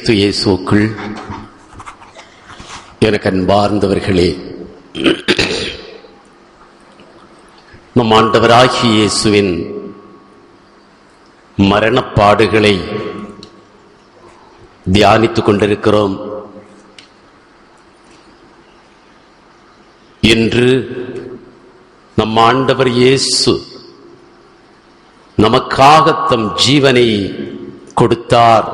கிறிஸ்து இயேசுக்குள் எனக்கு அன்பார்ந்தவர்களே நம் ஆண்டவராகி இயேசுவின் மரணப்பாடுகளை தியானித்துக் கொண்டிருக்கிறோம். இன்று நம் ஆண்டவர் இயேசு நமக்காக தம் ஜீவனை கொடுத்தார்.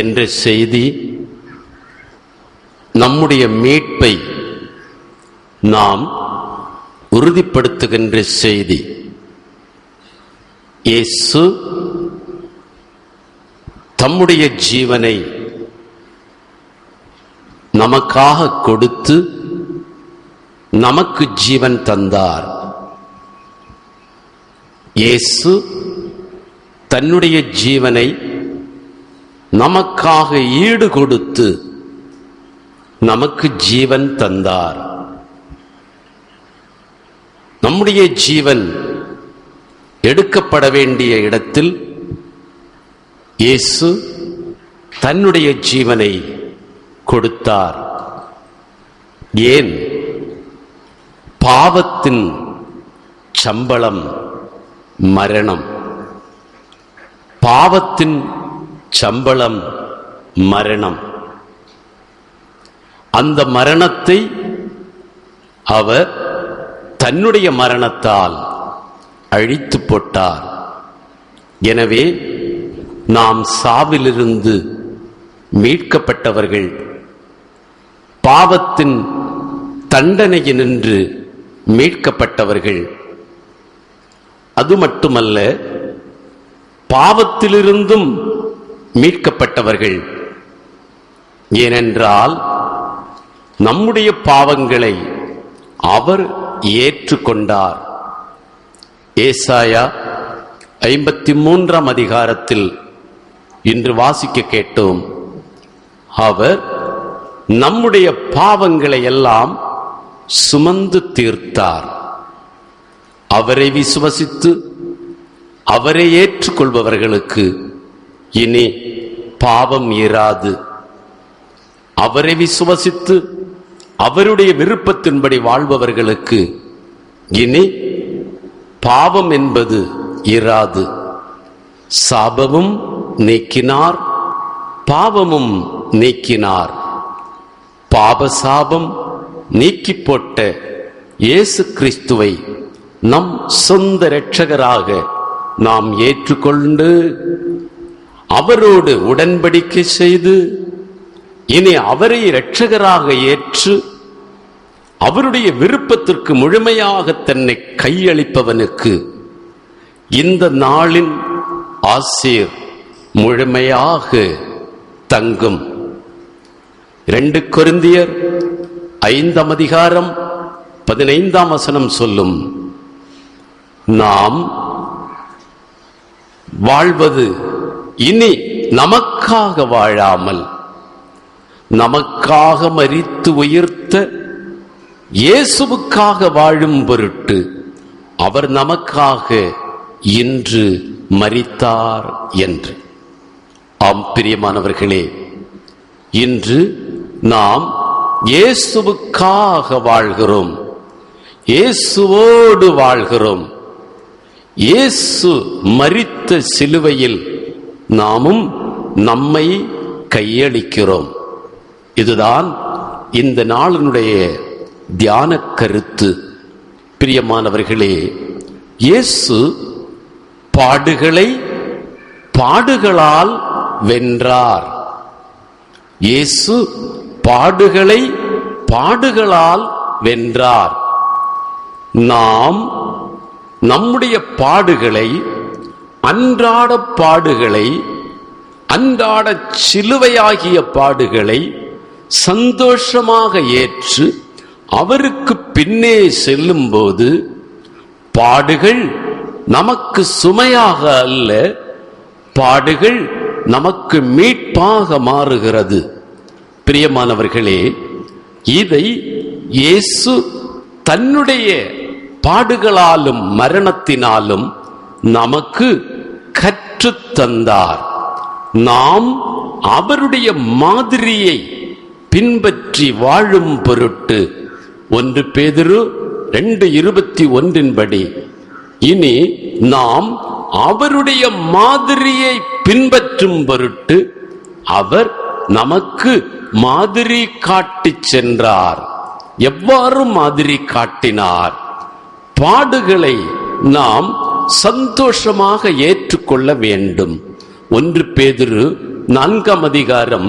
என்ற செய்தி நம்முடைய மீட்பை நாம் உறுதிப்படுத்துகின்ற செய்தி. இயேசு தம்முடைய ஜீவனை நமக்காக கொடுத்து நமக்கு ஜீவன் தந்தார். இயேசு தன்னுடைய ஜீவனை நமக்காக ஈடு கொடுத்து நமக்கு ஜீவன் தந்தார். நம்முடைய ஜீவன் எடுக்கப்பட வேண்டிய இடத்தில் இயேசு தன்னுடைய ஜீவனை கொடுத்தார். ஏன்? பாவத்தின் சம்பளம் மரணம். பாவத்தின் சம்பளம் மரணம். அந்த மரணத்தை அவர் தன்னுடைய மரணத்தால் அழித்து போட்டார். எனவே நாம் சாவிலிருந்து மீட்கப்பட்டவர்கள் பாவத்தின் தண்டனையினின்று மீட்கப்பட்டவர்கள். அது மட்டுமல்ல பாவத்திலிருந்தும் மீட்கப்பட்டவர்கள். ஏனென்றால் நம்முடைய பாவங்களை அவர் ஏற்றுக்கொண்டார். ஏசாயா ஐம்பத்தி மூன்றாம் அதிகாரத்தில் இன்று வாசிக்க கேட்டோம். அவர் நம்முடைய பாவங்களை எல்லாம் சுமந்து தீர்த்தார். அவரை விசுவசித்து அவரை ஏற்றுக்கொள்பவர்களுக்கு இனி பாவம் இராது அவரை விசுவசித்து அவருடைய விருப்பத்தின்படி வாழ்பவர்களுக்கு இனி பாவம் என்பது இராது. சாபமும் நீக்கினார் பாவமும் நீக்கினார். பாபசாபம் நீக்கி போட்ட இயேசு கிறிஸ்துவை நம் சொந்த இரட்சகராக நாம் ஏற்றுக்கொண்டு அவரோடு உடன்படிக்கை செய்து இனி அவரை இரட்சகராக ஏற்று அவருடைய விருப்பத்திற்கு முழுமையாக தன்னை கையளிப்பவனுக்கு இந்த நாளின் ஆசிர் முழுமையாக தங்கும். ரெண்டு கொருந்தியர் ஐந்தாம் அதிகாரம் பதினைந்தாம் வசனம் சொல்லும் நாம் வாழ்வது இனி நமக்காக வாழாமல் நமக்காக மரித்து உயிர்த்த இயேசுவுக்காக வாழும் பொருட்டு அவர் நமக்காக இன்று மறித்தார் என்று. ஆம் பிரியமானவர்களே இன்று நாம் இயேசுவுக்காக வாழ்கிறோம் இயேசுவோடு வாழ்கிறோம் இயேசு மரித்த சிலுவையில் நாமும் நம்மை கையளிக்கிறோம். இதுதான் இந்த நாளினுடைய தியான கருத்து. பிரியமானவர்களே இயேசு பாடுகளை பாடுகளால் வென்றார். இயேசு பாடுகளை பாடுகளால் வென்றார். நாம் நம்முடைய பாடுகளை அன்றாட பாடுகளை அன்றாட சிலுவையாகிய பாடுகளை சந்தோஷமாக ஏற்று அவருக்கு பின்னே செல்லும்போது பாடுகள் நமக்கு சுமையாக அல்ல பாடுகள் நமக்கு மீட்பாக மாறுகிறது. பிரியமானவர்களே இதை இயேசு தன்னுடைய பாடுகளாலும் மரணத்தினாலும் நமக்கு கற்றுத் தந்தார். நாம் அவருடைய மாதிரியை பின்பற்றி வாழும் பொருட்டு ஒன்று பேதுரு ரெண்டு இருபத்தி ஒன்றின்படி இனி நாம் அவருடைய மாதிரியை பின்பற்றும் பொருட்டு அவர் நமக்கு மாதிரி காட்டிச் சென்றார். எவ்வாறு மாதிரி காட்டினார்? பாடுகளை நாம் சந்தோஷமாக ஏற்றுக்கொள்ள வேண்டும். ஒன்று பேதிரு நான்காம் அதிகாரம்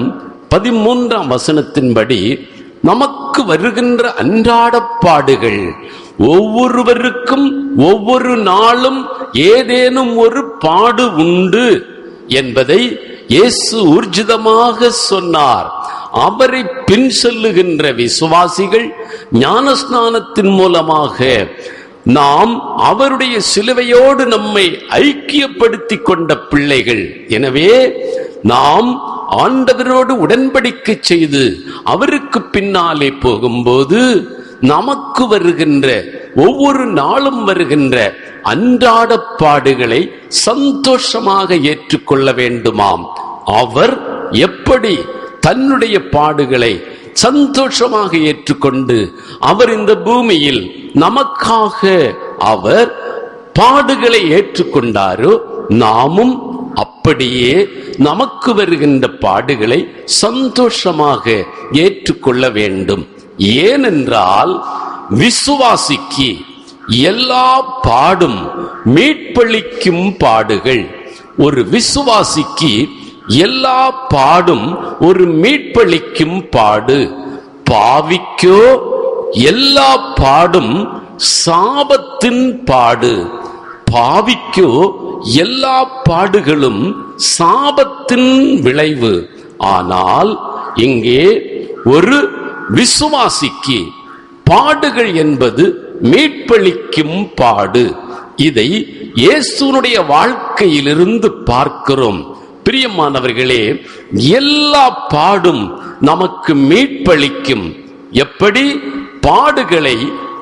பதிமூன்றாம் வசனத்தின்படி நமக்கு வருகின்ற அன்றாட பாடுகள் ஒவ்வொருவருக்கும் ஒவ்வொரு நாளும் ஏதேனும் ஒரு பாடு உண்டு என்பதை இயேசு ஊர்ஜிதமாக சொன்னார். அவரை பின் செல்லுகின்ற விசுவாசிகள் ஞானஸ்நானத்தின் மூலமாக நாம் அவருடைய சிலுவையோடு நம்மை ஐக்கியப்படுத்தி கொண்ட பிள்ளைகள். எனவே நாம் ஆண்டவரோடு உடன்படிக்கை செய்து அவருக்கு பின்னாலே போகும்போது நமக்கு வருகின்ற ஒவ்வொரு நாளும் வருகின்ற அன்றாட பாடுகளை சந்தோஷமாக ஏற்றுக்கொள்ள வேண்டுமாம். அவர் எப்படி தன்னுடைய பாடுகளை சந்தோஷமாக ஏற்றுக்கொண்டு அவர் இந்த பூமியில் நமக்காக அவர் பாடுகளை ஏற்றுக்கொண்டாரோ நாமும் அப்படியே நமக்கு வருகின்ற பாடுகளை சந்தோஷமாக ஏற்றுக்கொள்ள வேண்டும். ஏனென்றால் விசுவாசிக்கு எல்லா பாடும் மீட்பளிக்கும் பாடுகள். ஒரு விசுவாசிக்கு எல்லா பாடும் ஒரு மீட்பளிக்கும் பாடு. பாவிக்கோ எல்லா பாடும் சாபத்தின் பாடு. பாவிக்கோ எல்லா பாடுகளும் சாபத்தின் விளைவு. ஆனால் இங்கே ஒரு விசுவாசிக்கு பாடுகள் என்பது மீட்பளிக்கும் பாடு. இதை இயேசுனுடைய வாழ்க்கையிலிருந்து பார்க்கிறோம். பிரியமானவர்களே எல்லா பாடும் நமக்கு மீட்பளிக்கும். எப்படி? பாடுகளை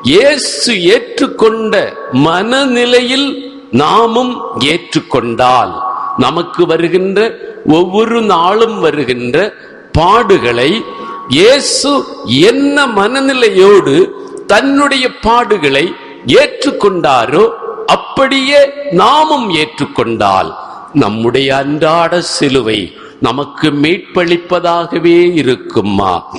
இயேசு ஏற்றுக்கொண்ட மனநிலையில் நாமும் ஏற்றுக்கொண்டால் நமக்கு வருகின்ற ஒவ்வொரு நாளும் வருகின்ற பாடுகளை இயேசு என்ன மனநிலையோடு தன்னுடைய பாடுகளை ஏற்றுக்கொண்டாரோ அப்படியே நாமும் ஏற்றுக்கொண்டால் நம்முடைய அன்றாட சிலுவை நமக்கு மீட்பளிப்பதாகவே இருக்குமா?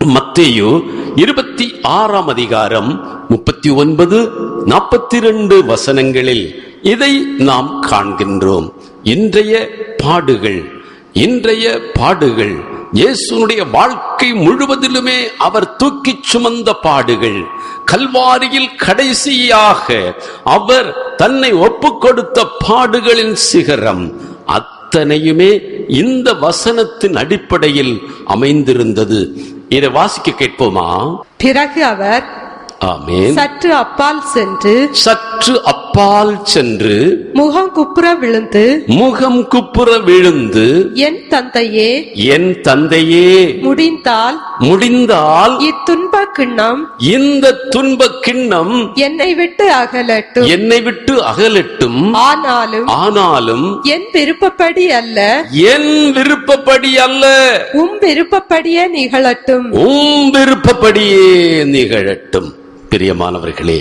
மத்தேயு இருபத்தி ஆறாம் அதிகாரம் முப்பத்தி ஒன்பது நாற்பத்தி ரெண்டு வசனங்களில் இதை நாம் காண்கின்றோம். இன்றைய பாடுகள் இன்றைய பாடுகள் இயேசுனுடைய வாழ்க்கை முழுவதிலுமே அவர் தூக்கிச் சுமந்த பாடுகள். கல்வாரியில் கடைசியாக அவர் தன்னை ஒப்புக் கொடுத்த பாடுகளின் சிகரம் அத்தனையுமே இந்த வசனத்தின் அடிப்படையில் அமைந்திருந்தது. இதை வாசிக்க கேட்போமா? பிறகு அவர் சற்று அப்பால் சென்று சற்று அப்பால் சென்று முகம் குப்புற விழுந்து முகம் குப்புற விழுந்து என் தந்தையே என் தந்தையே. முடிந்தால் முடிந்தால் இத்துன்ப கிண்ணம் இந்த துன்ப கிண்ணம் என்னை விட்டு அகலட்டும். என்னை விட்டு அகலட்டும். ஆனாலும் ஆனாலும் என் விருப்பப்படி அல்ல. என் விருப்பப்படி அல்ல. உம் விருப்பப்படியே நிகழட்டும். உம் விருப்பப்படியே நிகழட்டும். பிரியமானவர்களே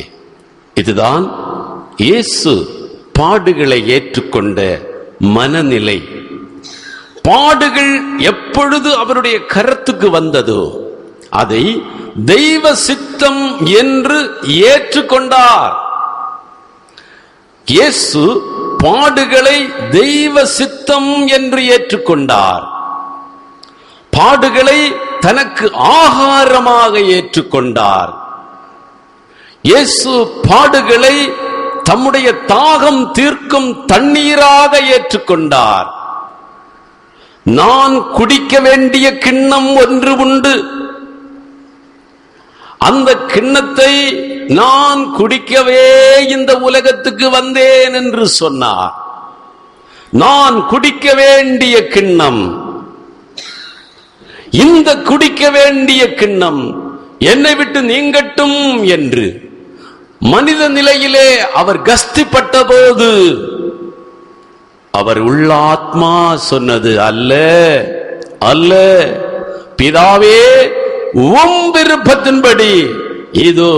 இதுதான் இயேசு பாடுகளை ஏற்றுக்கொண்ட மனநிலை. பாடுகள் எப்பொழுது அவருடைய கருத்துக்கு வந்ததோ அதை தெய்வ சித்தம் என்று ஏற்றுக்கொண்டார். இயேசு பாடுகளை தெய்வ சித்தம் என்று ஏற்றுக்கொண்டார். பாடுகளை தனக்கு ஆகாரமாக ஏற்றுக்கொண்டார். இயேசு பாடுகளை தம்முடைய தாகம் தீர்க்கும் தண்ணீராக ஏற்றுக்கொண்டார். நான் குடிக்க வேண்டிய கிண்ணம் ஒன்று உண்டு. அந்த கிண்ணத்தை நான் குடிக்கவே இந்த உலகத்துக்கு வந்தேன் என்று சொன்னார். நான் குடிக்க வேண்டிய கிண்ணம். இந்த குடிக்க வேண்டிய கிண்ணம் என்னை விட்டு நீங்கட்டும் என்று. மனித நிலையிலே அவர் கஸ்திப்பட்ட போது அவர் உள்ளாத்மா சொன்னது அல்ல அல்ல. பிதாவே உம் விருப்பத்தின்படி இதோ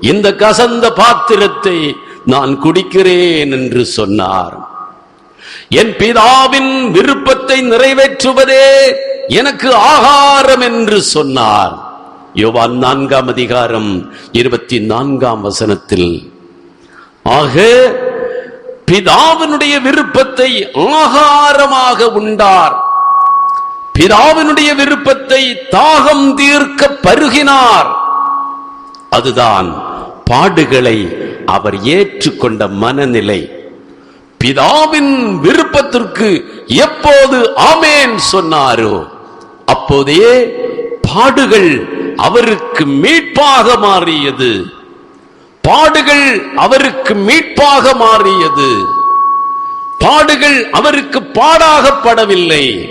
இந்த கசந்த பாத்திரத்தை நான் குடிக்கிறேன் என்று சொன்னார். என் பிதாவின் விருப்பத்தை நிறைவேற்றுவதே எனக்கு ஆகாரம் என்று சொன்னார். யோவான் நான்காம் அதிகாரம் இருபத்தி நான்காம் வசனத்தில் ஆக பிதாவினுடைய விருப்பத்தை ஆகாரமாக உண்டார். பிதாவினுடைய விருப்பத்தை தாகம் தீர்க்க பருகினார். அதுதான் பாடுகளை அவர் ஏற்றுக்கொண்ட மனநிலை. பிதாவின் விருப்பத்திற்கு எப்போது ஆமேன் சொன்னாரோ அப்போதே பாடுகள் அவருக்கு மீட்பாக மாறியது. பாடுகள் அவருக்கு மீட்பாக மாறியது. பாடுகள் அவருக்கு பாடாகப்படவில்லை.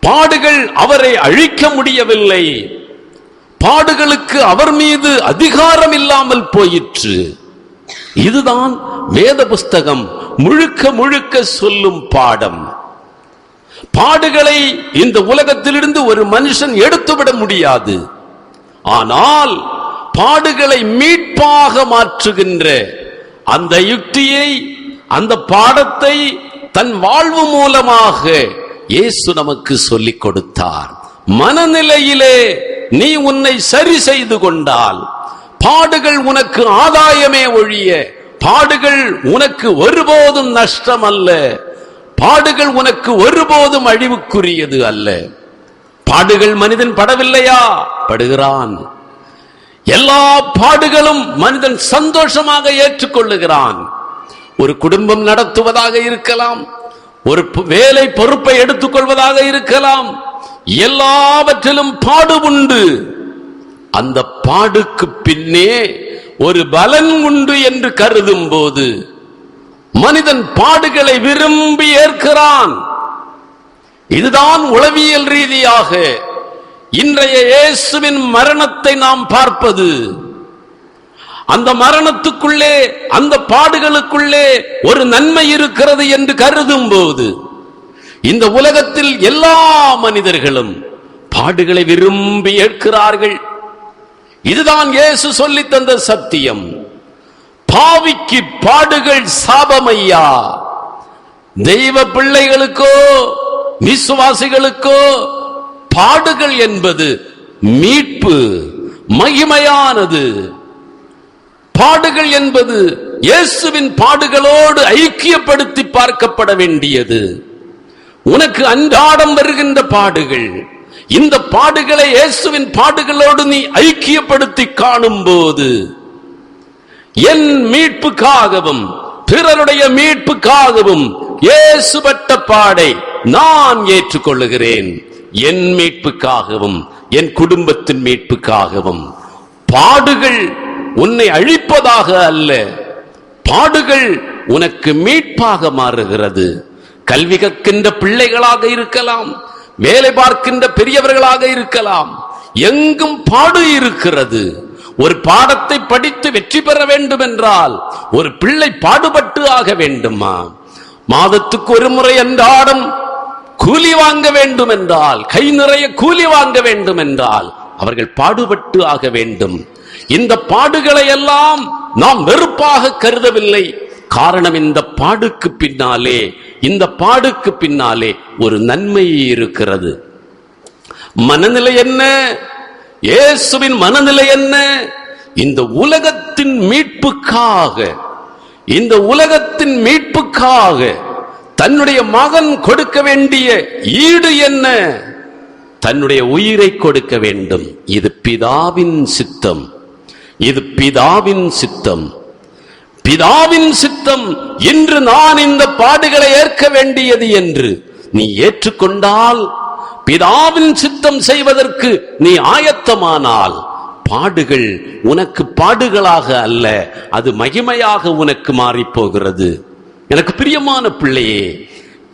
பாடுகள் அவரை அழிக்க முடியவில்லை. பாடுகளுக்கு அவர் மீது அதிகாரம் இல்லாமல் போயிற்று. இதுதான் வேத புஸ்தகம் முழுக்க முழுக்க சொல்லும் பாடம். பாடுகளை இந்த உலகத்திலிருந்து ஒரு மனுஷன் எடுத்துவிட முடியாது. ஆனால் பாடுகளை மீட்பாக மாற்றுகின்ற அந்த யுக்தியை அந்த பாடத்தை தன் வாழ்வு மூலமாக இயேசு நமக்கு சொல்லிக் கொடுத்தார். மனநிலையிலே நீ உன்னை சரி செய்து கொண்டால் பாடுகள் உனக்கு ஆதாயமே ஒழிய பாடுகள் உனக்கு ஒருபோதும் நஷ்டம் அல்ல பாடுகள் உனக்கு ஒருபோதும் அழிவுக்குரியது அல்ல. பாடுகள் மனிதன் படவில்லையா? படுகிறான். எல்லா பாடுகளும் மனிதன் சந்தோஷமாக ஏற்றுக்கொள்ளுகிறான். ஒரு குடும்பம் நடத்துவதாக இருக்கலாம். ஒரு வேலை பொறுப்பை எடுத்துக்கொள்வதாக இருக்கலாம். எல்லாவற்றிலும் பாடு உண்டு. அந்த பாடுக்கு பின்னே ஒரு பலன் உண்டு என்று கருதும் போது மனிதன் பாடுகளை விரும்பி ஏற்கிறான். இதுதான் உளவியல் ரீதியாக இன்றைய இயேசுவின் மரணத்தை நாம் பார்ப்பது. அந்த மரணத்துக்குள்ளே அந்த பாடுகளுக்குள்ளே ஒரு நன்மை இருக்கிறது என்று கருதும் போது இந்த உலகத்தில் எல்லா மனிதர்களும் பாடுகளை விரும்பி ஏற்கிறார்கள். இதுதான் இயேசு சொல்லி தந்த சத்தியம். பாவிக்கு பாடுகள் சாபமையா? தெய்வ பிள்ளைகளுக்கோ விசுவாசிகளுக்கோ பாடுகள் என்பது மீட்பு மகிமையானது. பாடுகள் என்பது இயேசுவின் பாடுகளோடு ஐக்கியப்படுத்தி பார்க்கப்பட வேண்டியது. உனக்கு அன்றாடம் வருகின்ற பாடுகள் இந்த பாடுகளை இயேசுவின் பாடுகளோடு நீ ஐக்கியப்படுத்தி காணும் போது என் மீட்புக்காகவும் பிறருடைய மீட்புக்காகவும் ஏசுபட்ட பாடை நான் ஏற்றுக்கொள்ளுகிறேன். என் மீட்புக்காகவும் என் குடும்பத்தின் மீட்புக்காகவும். பாடுகள் உன்னை அழிப்பதாக அல்ல. பாடுகள் உனக்கு மீட்பாக மாறுகிறது. கல்வி கற்கின்ற பிள்ளைகளாக இருக்கலாம் வேலை பார்க்கின்ற பெரியவர்களாக இருக்கலாம். எங்கும் பாடு இருக்கிறது. ஒரு பாடத்தை படித்து வெற்றி பெற வேண்டும் என்றால் ஒரு பிள்ளை பாடுபட்டு ஆக வேண்டுமா? மாதத்துக்கு ஒரு முறை அன்றாடம் கூலி வாங்க வேண்டும் என்றால் கை நிறைய கூலி வாங்க வேண்டும் என்றால் அவர்கள் பாடுபட்டு ஆக வேண்டும். இந்த பாடுகளை எல்லாம் நாம் வெறுப்பாக கருதவில்லை. காரணம் இந்த பாடுக்கு பின்னாலே இந்த பாடுக்கு பின்னாலே ஒரு நன்மை இருக்கிறது. மனநிலை என்ன? இயேசுவின் மனநிலை என்ன? இந்த உலகத்தின் மீட்புக்காக இந்த உலகத்தின் மீட்புக்காக தன்னுடைய மகன் கொடுக்க வேண்டிய ஈடு என்ன? தன்னுடைய உயிரை கொடுக்க வேண்டும். இது பிதாவின் சித்தம். இது பிதாவின் சித்தம். பிதாவின் சித்தம். இன்று நான் இந்த பாடுகளை ஏற்க வேண்டியது என்று நீ ஏற்றுக்கொண்டால் பிதாவின் சித்தம் செய்வதற்கு நீ ஆயத்தமானால் பாடுகள் உனக்கு பாடுகளாக அல்ல அது மகிமையாக உனக்கு மாறிப் போகிறது எனக்கு பிரியமான பிள்ளையே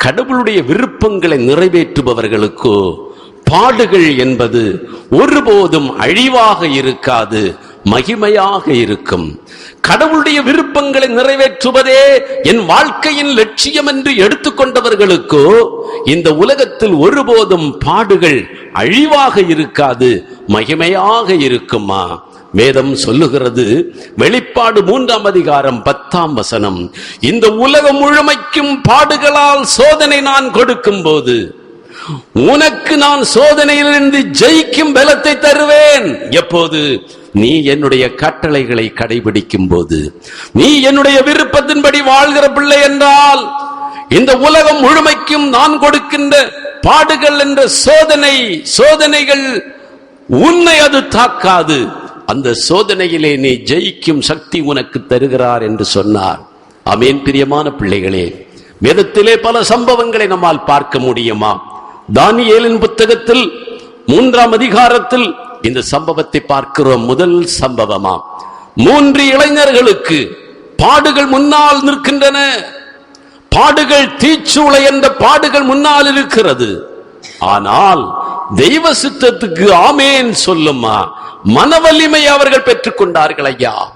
கடவுளுடைய விருப்பங்களை நிறைவேற்றுபவர்களுக்கோ பாடுகள் என்பது ஒருபோதும் அழிவாக இருக்காது. மகிமையாக இருக்கும். கடவுளுடைய விருப்பங்களை நிறைவேற்றுவதே என் வாழ்க்கையின் லட்சியம் என்று எடுத்துக்கொண்டவர்களுக்கோ இந்த உலகத்தில் ஒருபோதும் பாடுகள் அழிவாக இருக்காது மகிமையாக இருக்குமா? வேதம் சொல்லுகிறது வெளிப்பாடு மூன்றாம் அதிகாரம் பத்தாம் வசனம் இந்த உலகம் முழுமைக்கும் பாடுகளால் சோதனை நான் கொடுக்கும் போது உனக்கு நான் சோதனையிலிருந்து ஜெயிக்கும் பலத்தை தருவேன். எப்போது? நீ என்னுடைய கட்டளைகளை கடைபிடிக்கும் போது. நீ என்னுடைய விருப்பத்தின்படி வாழ்கிற பிள்ளை என்றால் இந்த உலகம் முழுமைக்கும் நான் கொடுக்கின்ற பாடுகள் என்ற சோதனை சோதனைகள் உன்னை அது தாக்காது. அந்த சோதனையிலே நீ ஜெயிக்கும் சக்தி உனக்கு தருகிறார் என்று சொன்னார். அமேன் பிரியமான பிள்ளைகளே வேதத்திலே பல சம்பவங்களை நம்மால் பார்க்க முடியுமா? தானியேலின் புத்தகத்தில் மூன்றாம் அதிகாரத்தில் இந்த சம்பவத்தை பார்க்கிறோம். முதல் சம்பவமா? மூன்று இளைஞர்களுக்கு பாடுகள் முன்னால் நிற்கின்றன. பாடுகள் தீச்சூளை என்ற பாடுகள் முன்னால் இருக்கிறது. ஆனால் தெய்வ சித்தத்துக்கு ஆமேன் சொல்லுமா? மன வலிமை அவர்கள் பெற்றுக்கொண்டார்கள் ஐயா.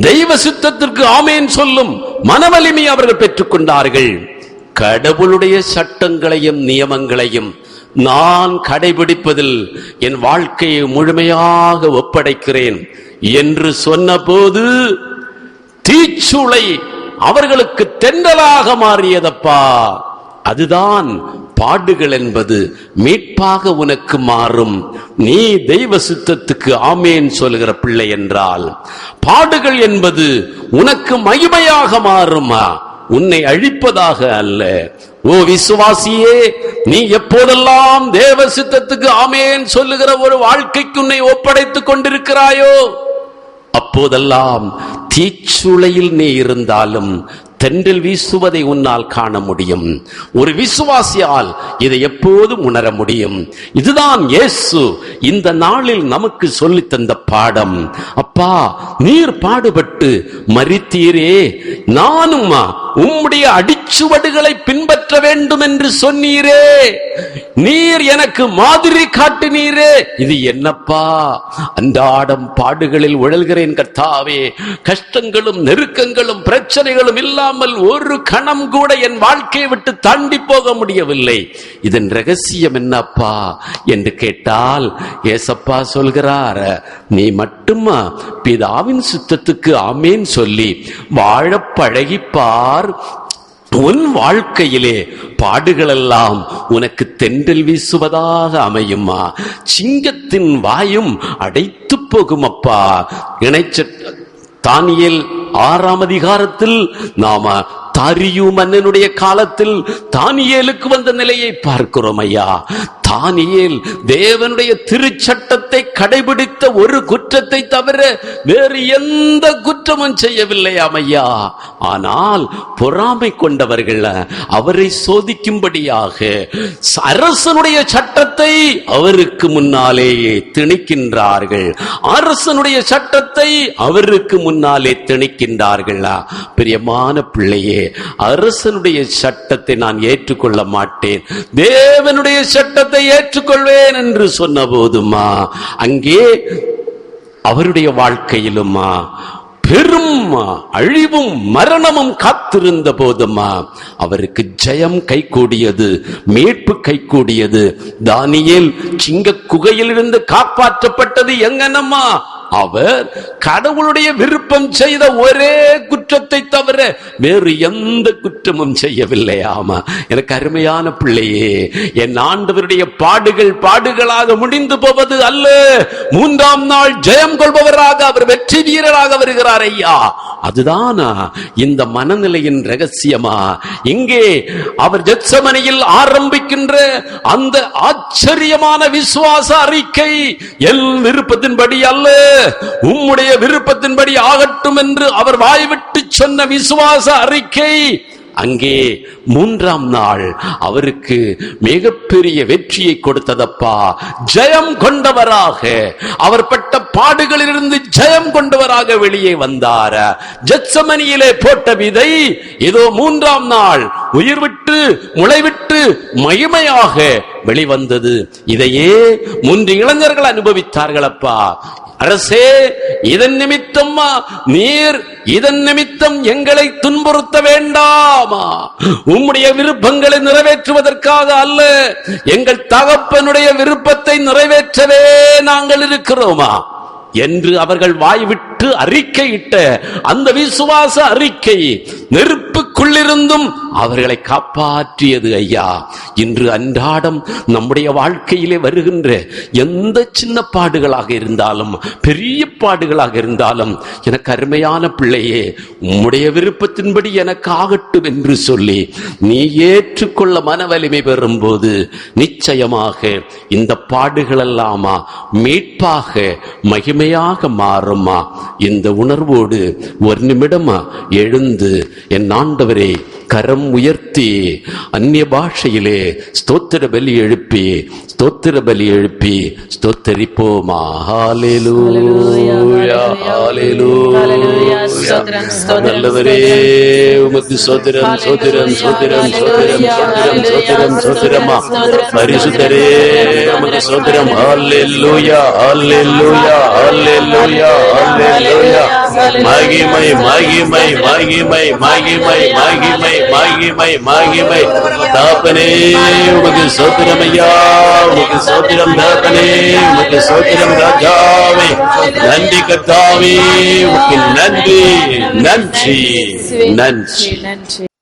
தெய்வ சித்தத்திற்கு ஆமேன் சொல்லும் மனவலிமை அவர்கள் பெற்றுக்கொண்டார்கள். கடவுளுடைய சட்டங்களையும் நியமங்களையும் நான் கடைபிடிப்பதில் என் வாழ்க்கையை முழுமையாக ஒப்படைக்கிறேன் என்று சொன்னபோது தீச்சுளை அவர்களுக்கு தென்றலாக மாறியதப்பா. அதுதான் பாடுகள் என்பது. மீட்பாக உனக்கு மாறும். நீ தெய்வ சித்தத்துக்கு ஆமேன் சொல்கிற பிள்ளை என்றால். பாடுகள் என்பது உனக்கு மகிமையாக மாறுமா? உன்னை அழிப்பதாக அல்ல. ஓ விசுவாசியே நீ எப்போதெல்லாம் தேவ சித்தத்துக்கு ஆமேன் சொல்லுகிற ஒரு வாழ்க்கைக்கு உன்னை ஒப்படைத்துக் கொண்டிருக்கிறாயோ அப்போதெல்லாம் தீச்சுளையில் நீ இருந்தாலும் தென்றல் வீசுவதை உன்னால் காண முடியும். ஒரு விசுவாசியால் இதை எப்போதும் உணர முடியும். இதுதான் இயேசு இந்த நாளில் நமக்கு சொல்லி தந்த பாடம். அப்பா நீர் பாடுபட்டு மறித்தீரே நானும் உம்முடைய அடிச்சுவடுகளை பின்பற்ற வேண்டும் என்று சொன்னீரே. நீர் எனக்கு மாதிரி காட்டினீரே. இது என்னப்பா? அன்றாடம் பாடுகளில் உழல்கிறேன் கர்த்தாவே. கஷ்டங்களும் நெருக்கங்களும் பிரச்சனைகளும் இல்லாமல் ஒரு கணம் கூட என் வாழ்க்கையை விட்டு தாண்டி போக முடியவில்லை. இதன் ரகசியம் என்னப்பா என்று கேட்டால் ஏசப்பா சொல்கிறார் நீ மட்டுமா? பிதாவின் சுத்தத்துக்கு ஆமேன் சொல்லி வாழ பழகிப்பார். உன் வாழ்க்கையிலே பாடுகளெல்லாம் உனக்கு தென்றல் வீசுவதாக அமையுமா? சிங்கத்தின் வாயும் அடைத்து போகுமப்பா. இணைச்ச தானியேல் ஆறாம் அதிகாரத்தில் நாம தாரியு மன்னனுடைய காலத்தில் தானியேலுக்கு வந்த நிலையை பார்க்கிறோம் ஐயா. தானியேல் தேவனுடைய திருச்சட்டத்தை கடைபிடித்த ஒரு குற்றத்தை தவிர வேறு எந்த குற்றமும் செய்யவில்லை அமையா ஆனால் பொறாமை கொண்டவர்கள் அவரை சோதிக்கும்படியாக அரசனுடைய சட்டத்தை அவருக்கு முன்னாலேயே திணிக்கின்றார்கள். அரசனுடைய சட்டத்தை அவருக்கு முன்னாலே திணிக்கின்றார்களா. பிரியமான பிள்ளையே அரசனுடைய சட்டத்தை நான் ஏற்றுக்கொள்ள மாட்டேன். தேவனுடைய சட்டத்தை ஏற்றுக்கொள்வேன் என்று சொன்ன போதுமா அங்கே அவருடைய வாழ்க்கையிலுமா பெரும் அழிவும் மரணமும் காத்திருந்த போதுமா? அவருக்கு ஜெயம் கைகூடியது மீட்பு கைகூடியது. தானியில் சிங்க குகையிலிருந்து காப்பாற்றப்பட்டது எங்கனம்மா? அவர் கடவுளுடைய விருப்பம் செய்த ஒரே குற்றத்தை தவிர வேறு எந்த குற்றமும் செய்யவில்லை ஆமா எனக்கு அருமையான பிள்ளையே என் ஆண்டவருடைய பாடுகள் பாடுகளாக முடிந்து போவது அல்ல. மூன்றாம் நாள் ஜெயம் கொள்பவராக அவர் வெற்றி வீரராக வருகிறார் ஐயா. அதுதானா? இந்த மனநிலையின் ரகசியமா? இங்கே அவர் ஜெட்சமனையில் ஆரம்பிக்கின்ற அந்த ஆச்சரியமான விசுவாச அறிக்கை எல் விருப்பத்தின்படி அல்ல. உம்முடைய விருப்பத்தின்படி ஆகட்டும் என்று அவர் வாய்விட்டு சொன்ன விசுவாச அறிக்கை. அங்கே மூன்றாம் நாள் அவருக்கு மிகப்பெரிய வெற்றியை கொடுத்ததப்பா. ஜெயம் கொண்டவராக அவர் பட்ட பாடுகளிலிருந்து ஜெயம் கொண்டவராக வெளியே வந்தார. ஜெத்சமனியிலே போட்ட விதை ஏதோ மூன்றாம் நாள் உயிர் விட்டு முளைவிட்டு மகிமையாக வெளிவந்தது. இதையே மூன்று இளைஞர்கள் அனுபவித்தார்கள் அப்பா அரசே இதன் நிமித்தம்மா நீர் இதன் நிமித்தம் எங்களை துன்புறுத்த வேண்டாமா? உம்முடைய விருப்பங்களை நிறைவேற்றுவதற்காக அல்ல எங்கள் தகப்பனுடைய விருப்பத்தை நிறைவேற்றவே நாங்கள் இருக்கிறோமா? என்று அவர்கள் வாய்விட்டு அறிக்கையிட்ட அந்த விசுவாச அறிக்கை நெருப்பு இருந்தும் அவர்களை காப்பாற்றியது ஐயா. இன்று அன்றாடம் நம்முடைய வாழ்க்கையிலே வருகின்ற எந்த சின்ன பாடுகளாக இருந்தாலும் பெரிய பாடுகளாக இருந்தாலும் எனக்கு அருமையான பிள்ளையே உம்முடைய விருப்பத்தின்படி எனக்கு ஆகட்டும் என்று சொல்லி நீ ஏற்றுக்கொள்ள மன வலிமை பெறும்போது நிச்சயமாக இந்த பாடுகளெல்லாமா மீட்பாக மகிமையாக மாறுமா? இந்த உணர்வோடு ஒரு நிமிடமா எழுந்து என் ஆண்டவரே கரம் உயர்த்தி அந்நிய பாஷையிலே ஸ்தோத்திர பலி எழுப்பி ஸ்தோத்திர பலி எழுப்பி ஸ்தோத்தரிப்போமா ஹalleluya ஹalleluya. ஸ்தோத்திரம், ஸ்தோத்திரம், நல்லவரே உமக்கு சோத்திரம் சோத்திரம் சோத்திரம் சோத்திரம் சோத்திரம் சோத்திரம் சோத்திரமா பரிசுத்தரே உமக்கு சோத்திரம் ஹalleluya ஹalleluya ஹalleluya ஹalleluya. மகிமை மகிமை மகிமை மகிமை மகிமை மகிமை மகிமை. தாப்பனே உமக்கு சோத்திரம் ஐயா உமக்கு சோத்திரம் தாப்பனே உமக்கு சோத்திரம் ராஜாவே. நன்றி கர்த்தாவே உமக்கு நன்றி நன்றி நன்றி. நன்றி.